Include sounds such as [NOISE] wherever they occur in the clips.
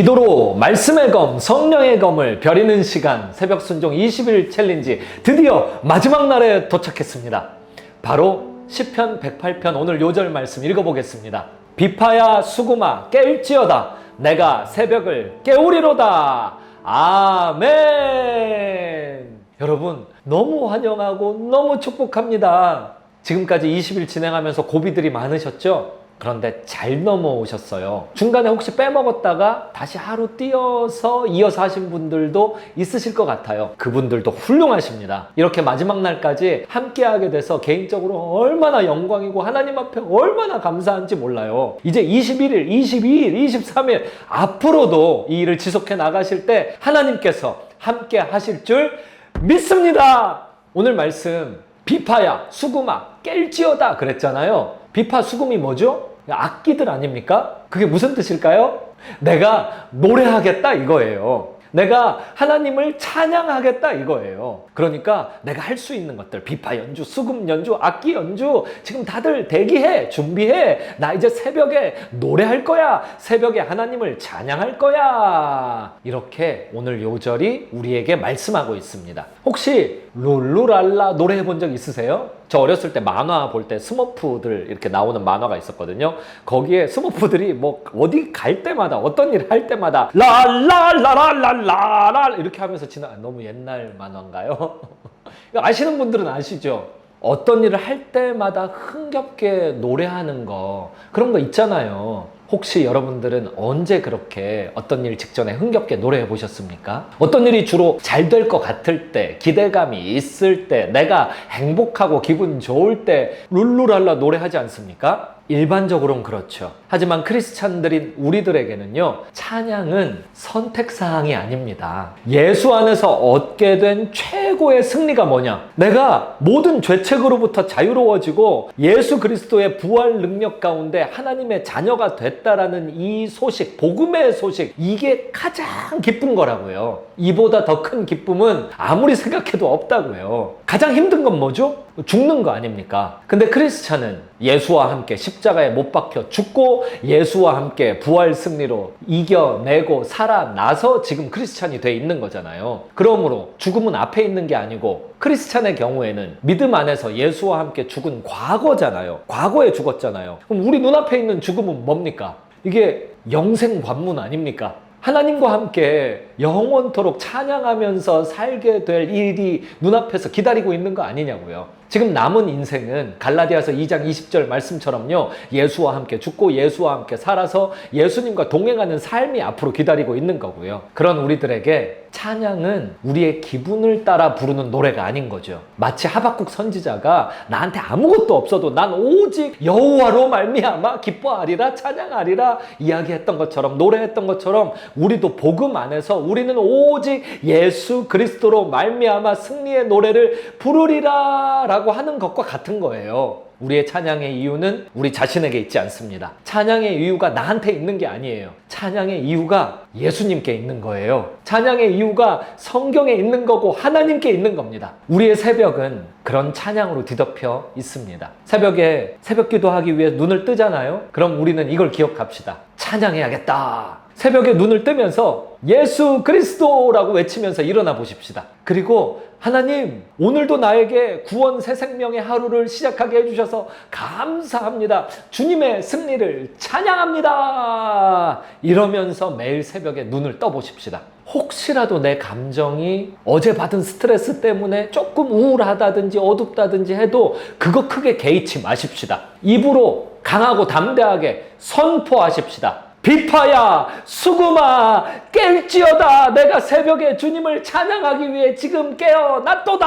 기도로 말씀의 검, 성령의 검을 벼리는 시간 새벽 순종 20일 챌린지 드디어 마지막 날에 도착했습니다. 바로 시편 108편 오늘 요절 말씀 읽어보겠습니다. 비파야 수구마 깰지어다 내가 새벽을 깨우리로다. 아멘. 여러분 너무 환영하고 너무 축복합니다. 지금까지 20일 진행하면서 고비들이 많으셨죠? 그런데 잘 넘어오셨어요. 중간에 혹시 빼먹었다가 다시 하루 뛰어서 이어서 하신 분들도 있으실 것 같아요. 그분들도 훌륭하십니다. 이렇게 마지막 날까지 함께하게 돼서 개인적으로 얼마나 영광이고 하나님 앞에 얼마나 감사한지 몰라요. 이제 21일, 22일, 23일 앞으로도 이 일을 지속해 나가실 때 하나님께서 함께 하실 줄 믿습니다. 오늘 말씀 비파야 수구마 깰지어다 그랬잖아요. 비파 수금이 뭐죠? 악기들 아닙니까? 그게 무슨 뜻일까요? 내가 노래하겠다 이거예요. 내가 하나님을 찬양하겠다 이거예요. 그러니까 내가 할 수 있는 것들, 비파 연주, 수금 연주, 악기 연주, 지금 다들 대기해, 준비해. 나 이제 새벽에 노래할 거야. 새벽에 하나님을 찬양할 거야. 이렇게 오늘 요절이 우리에게 말씀하고 있습니다. 혹시 룰루랄라 노래해 본 적 있으세요? 저 어렸을 때 만화 볼 때 스머프들 이렇게 나오는 만화가 있었거든요. 거기에 스머프들이 뭐 어디 갈 때마다 어떤 일을 할 때마다 라라라라라라 이렇게 하면서 지나 너무 옛날 만화인가요? [LAUGHS] 아시는 분들은 아시죠? 어떤 일을 할 때마다 흥겹게 노래하는 거 그런 거 있잖아요. 혹시 여러분들은 언제 그렇게 어떤 일 직전에 흥겹게 노래해 보셨습니까? 어떤 일이 주로 잘 될 것 같을 때, 기대감이 있을 때, 내가 행복하고 기분 좋을 때 룰루랄라 노래하지 않습니까? 일반적으로는 그렇죠. 하지만 크리스찬들인 우리들에게는요, 찬양은 선택사항이 아닙니다. 예수 안에서 얻게 된 최고의 승리가 뭐냐? 내가 모든 죄책으로부터 자유로워지고 예수 그리스도의 부활 능력 가운데 하나님의 자녀가 됐다라는 이 소식, 복음의 소식, 이게 가장 기쁜 거라고요. 이보다 더 큰 기쁨은 아무리 생각해도 없다고요. 가장 힘든 건 뭐죠? 죽는 거 아닙니까? 근데 크리스찬은 예수와 함께 십자가에 못 박혀 죽고 예수와 함께 부활 승리로 이겨내고 살아나서 지금 크리스찬이 돼 있는 거잖아요. 그러므로 죽음은 앞에 있는 게 아니고 크리스찬의 경우에는 믿음 안에서 예수와 함께 죽은 과거잖아요. 과거에 죽었잖아요. 그럼 우리 눈앞에 있는 죽음은 뭡니까? 이게 영생 관문 아닙니까? 하나님과 함께 영원토록 찬양하면서 살게 될 일이 눈앞에서 기다리고 있는 거 아니냐고요. 지금 남은 인생은 갈라디아서 2장 20절 말씀처럼요. 예수와 함께 죽고 예수와 함께 살아서 예수님과 동행하는 삶이 앞으로 기다리고 있는 거고요. 그런 우리들에게 찬양은 우리의 기분을 따라 부르는 노래가 아닌 거죠. 마치 하박국 선지자가 나한테 아무것도 없어도 난 오직 여호와로 말미암아 기뻐하리라 찬양하리라 이야기했던 것처럼 노래했던 것처럼 우리도 복음 안에서 우리는 오직 예수 그리스도로 말미암아 승리의 노래를 부르리라 라고 하는 것과 같은 거예요. 우리의 찬양의 이유는 우리 자신에게 있지 않습니다. 찬양의 이유가 나한테 있는 게 아니에요. 찬양의 이유가 예수님께 있는 거예요. 찬양의 이유가 성경에 있는 거고 하나님께 있는 겁니다. 우리의 새벽은 그런 찬양으로 뒤덮여 있습니다. 새벽에 새벽 기도하기 위해 눈을 뜨잖아요. 그럼 우리는 이걸 기억합시다. 찬양해야겠다. 새벽에 눈을 뜨면서 예수 그리스도라고 외치면서 일어나 보십시다. 그리고 하나님, 오늘도 나에게 구원 새 생명의 하루를 시작하게 해주셔서 감사합니다. 주님의 승리를 찬양합니다. 이러면서 매일 새벽에 눈을 떠보십시다. 혹시라도 내 감정이 어제 받은 스트레스 때문에 조금 우울하다든지 어둡다든지 해도 그거 크게 개의치 마십시다. 입으로 강하고 담대하게 선포하십시다. 비파야 수구마 깰지어다 내가 새벽에 주님을 찬양하기 위해 지금 깨어났도다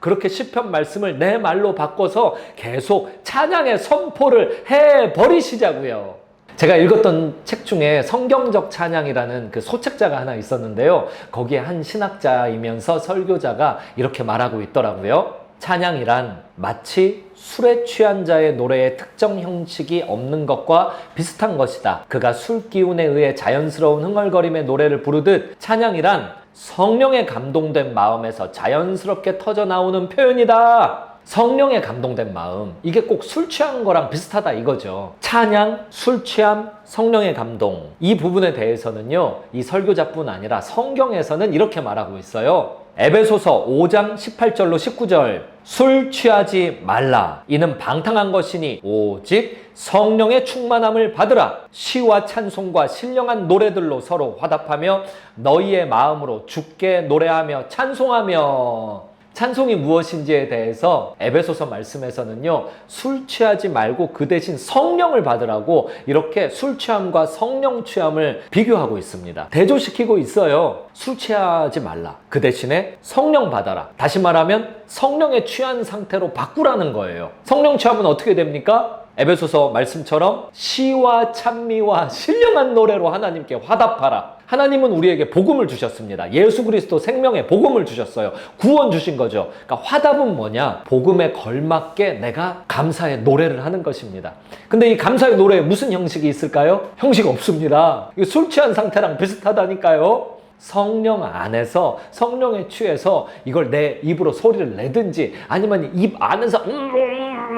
그렇게 시편 말씀을 내 말로 바꿔서 계속 찬양의 선포를 해 버리시자고요. 제가 읽었던 책 중에 성경적 찬양이라는 그 소책자가 하나 있었는데요. 거기에 한 신학자이면서 설교자가 이렇게 말하고 있더라고요. 찬양이란 마치 술에 취한 자의 노래의 특정 형식이 없는 것과 비슷한 것이다. 그가 술 기운에 의해 자연스러운 흥얼거림의 노래를 부르듯 찬양이란 성령에 감동된 마음에서 자연스럽게 터져 나오는 표현이다. 성령에 감동된 마음. 이게 꼭 술 취한 거랑 비슷하다 이거죠. 찬양, 술 취함, 성령의 감동. 이 부분에 대해서는요, 이 설교자뿐 아니라 성경에서는 이렇게 말하고 있어요. 에베소서 5장 18절로 19절. 술 취하지 말라. 이는 방탕한 것이니 오직 성령의 충만함을 받으라. 시와 찬송과 신령한 노래들로 서로 화답하며 너희의 마음으로 주께 노래하며 찬송하며 찬송이 무엇인지에 대해서 에베소서 말씀에서는요, 술 취하지 말고 그 대신 성령을 받으라고 이렇게 술 취함과 성령 취함을 비교하고 있습니다. 대조시키고 있어요. 술 취하지 말라. 그 대신에 성령 받아라. 다시 말하면 성령에 취한 상태로 바꾸라는 거예요. 성령 취함은 어떻게 됩니까? 에베소서 말씀처럼 시와 찬미와 신령한 노래로 하나님께 화답하라. 하나님은 우리에게 복음을 주셨습니다. 예수 그리스도 생명의 복음을 주셨어요. 구원 주신 거죠. 그러니까 화답은 뭐냐? 복음에 걸맞게 내가 감사의 노래를 하는 것입니다. 근데 이 감사의 노래에 무슨 형식이 있을까요? 형식 없습니다. 술 취한 상태랑 비슷하다니까요. 성령 안에서 성령에 취해서 이걸 내 입으로 소리를 내든지 아니면 입 안에서 음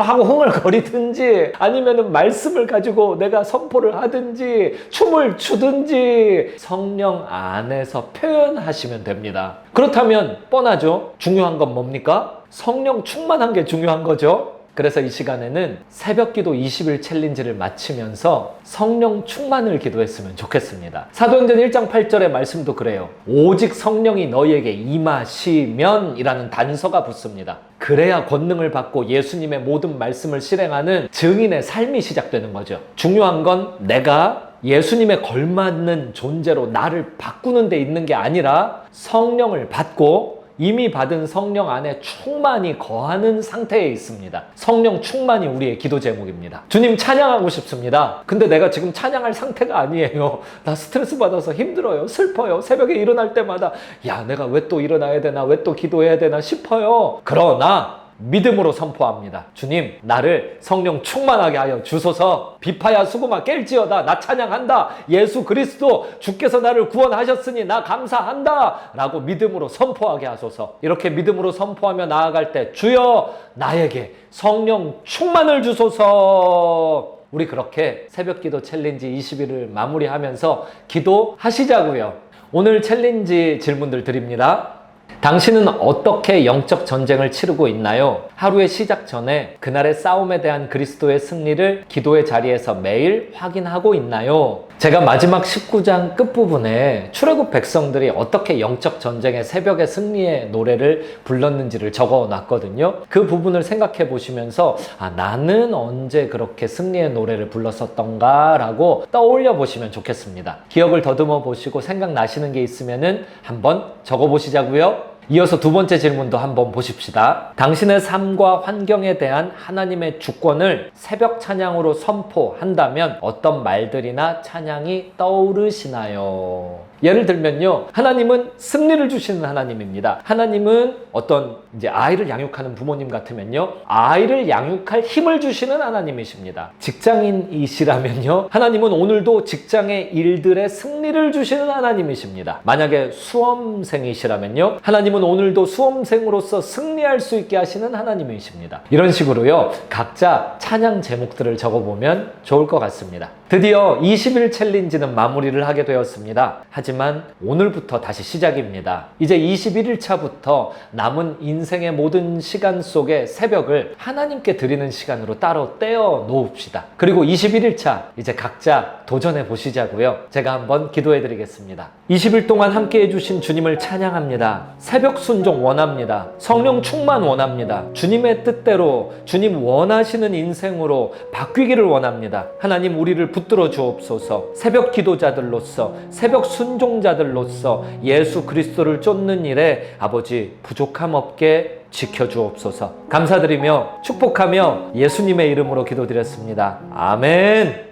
하고 흥얼거리든지 아니면은 말씀을 가지고 내가 선포를 하든지 춤을 추든지 성령 안에서 표현하시면 됩니다. 그렇다면 뻔하죠. 중요한 건 뭡니까? 성령 충만한 게 중요한 거죠. 그래서 이 시간에는 새벽 기도 20일 챌린지를 마치면서 성령 충만을 기도했으면 좋겠습니다. 사도행전 1장 8절의 말씀도 그래요. 오직 성령이 너희에게 임하시면 이라는 단서가 붙습니다. 그래야 권능을 받고 예수님의 모든 말씀을 실행하는 증인의 삶이 시작되는 거죠. 중요한 건 내가 예수님에 걸맞는 존재로 나를 바꾸는 데 있는 게 아니라 성령을 받고 이미 받은 성령 안에 충만히 거하는 상태에 있습니다. 성령 충만이 우리의 기도 제목입니다. 주님 찬양하고 싶습니다. 근데 내가 지금 찬양할 상태가 아니에요. [LAUGHS] 나 스트레스 받아서 힘들어요. 슬퍼요. 새벽에 일어날 때마다 야, 내가 왜 또 일어나야 되나? 왜 또 기도해야 되나 싶어요. 그러나 믿음으로 선포합니다. 주님, 나를 성령 충만하게 하여 주소서. 비파야 수구마 깰지어다. 나 찬양한다. 예수 그리스도 주께서 나를 구원하셨으니 나 감사한다. 라고 믿음으로 선포하게 하소서. 이렇게 믿음으로 선포하며 나아갈 때 주여 나에게 성령 충만을 주소서. 우리 그렇게 새벽 기도 챌린지 20일을 마무리하면서 기도하시자고요. 오늘 챌린지 질문들 드립니다. 당신은 어떻게 영적 전쟁을 치르고 있나요? 하루의 시작 전에 그날의 싸움에 대한 그리스도의 승리를 기도의 자리에서 매일 확인하고 있나요? 제가 마지막 19장 끝부분에 출애굽 백성들이 어떻게 영적 전쟁의 새벽의 승리의 노래를 불렀는지를 적어 놨거든요. 그 부분을 생각해 보시면서 아, 나는 언제 그렇게 승리의 노래를 불렀었던가라고 떠올려 보시면 좋겠습니다. 기억을 더듬어 보시고 생각나시는 게 있으면은 한번 적어 보시자고요. 이어서 두 번째 질문도 한번 보십시다. 당신의 삶과 환경에 대한 하나님의 주권을 새벽 찬양으로 선포한다면 어떤 말들이나 찬양이 떠오르시나요? 예를 들면요. 하나님은 승리를 주시는 하나님입니다. 하나님은 어떤 이제 아이를 양육하는 부모님 같으면요. 아이를 양육할 힘을 주시는 하나님이십니다. 직장인이시라면요. 하나님은 오늘도 직장의 일들의 승리를 주시는 하나님이십니다. 만약에 수험생이시라면요. 하나님은 오늘도 수험생으로서 승리할 수 있게 하시는 하나님이십니다. 이런 식으로요. 각자 찬양 제목들을 적어보면 좋을 것 같습니다. 드디어 20일 챌린지는 마무리를 하게 되었습니다. 하지만 오늘부터 다시 시작입니다. 이제 21일 차부터 남은 인생의 모든 시간 속에 새벽을 하나님께 드리는 시간으로 따로 떼어 놓읍시다. 그리고 21일 차 이제 각자 도전해 보시자고요. 제가 한번 기도해 드리겠습니다. 20일 동안 함께 해주신 주님을 찬양합니다. 새벽 순종 원합니다. 성령 충만 원합니다. 주님의 뜻대로 주님 원하시는 인생으로 바뀌기를 원합니다. 하나님 우리를 붙들어 주옵소서. 새벽 기도자들로서 새벽 순종자들로서 예수 그리스도를 쫓는 일에 아버지 부족함 없게 지켜 주옵소서. 감사드리며 축복하며 예수님의 이름으로 기도드렸습니다. 아멘.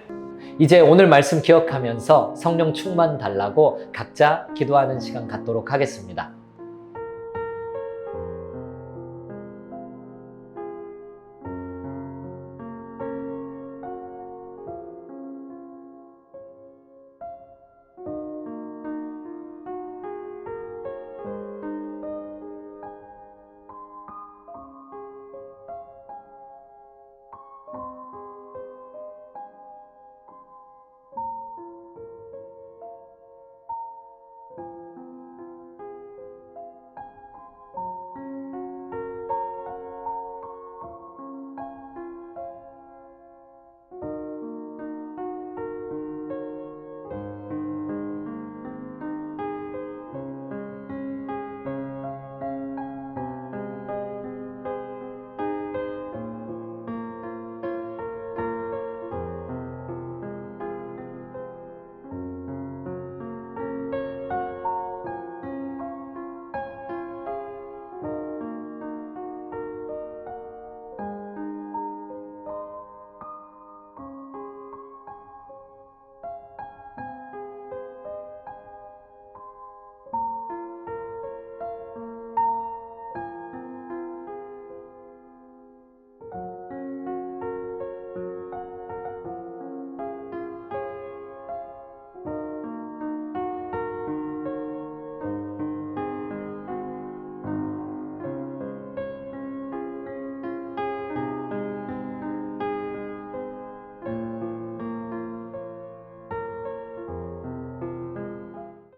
이제 오늘 말씀 기억하면서 성령 충만 달라고 각자 기도하는 시간 갖도록 하겠습니다.